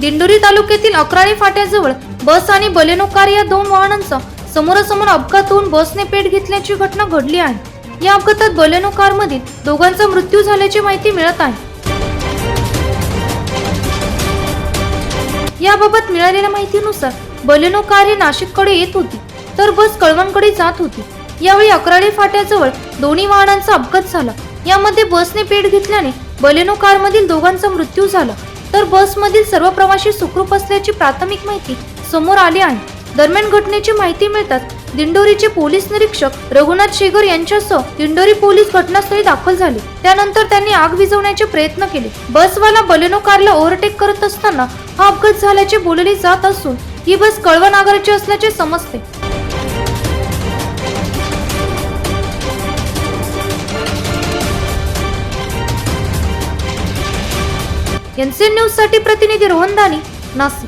दिंडोरी तालुक्यातील अकराळी फाट्याजवळ बस आणि बलेनो कार या दोन वाहनांचा समोरासमोर अपघात होऊन बसने पेट घेतल्याची घटना घडली आहे. या अपघातात बलेनो कार मधील दोघांचा मृत्यू झाल्याची माहिती मिळत आहे. याबाबत मिळालेल्या माहितीनुसार बलेनो कार ही नाशिककडे येत होती तर बस कळवणकडे जात होती. यावेळी अकराळी फाट्याजवळ दोन्ही वाहनांचा अपघात झाला. यामध्ये बसने पेट घेतल्याने बलेनो कारमधील दोघांचा मृत्यू झाला. तर बसमधील सर्व प्रवाशी सुखरूप असल्याची प्राथमिक माहिती समोर आली आहे. दरम्यान घटनेची माहिती मिळताच दिंडोरीचे पोलीस निरीक्षक रघुनाथ शेगर यांच्यासह दिंडोरी पोलीस घटनास्थळी दाखल झाले. त्यानंतर त्यांनी आग विझवण्याचे प्रयत्न केले. बसवाला बलेनो कारला ओव्हरटेक करत असताना हा अपघात झाल्याचे बोलले जात असून ही बस कळवण आगाराची असल्याचे समजते. एनसीएन न्यूजसाठी प्रतिनिधी रोहन दानी नाशिक.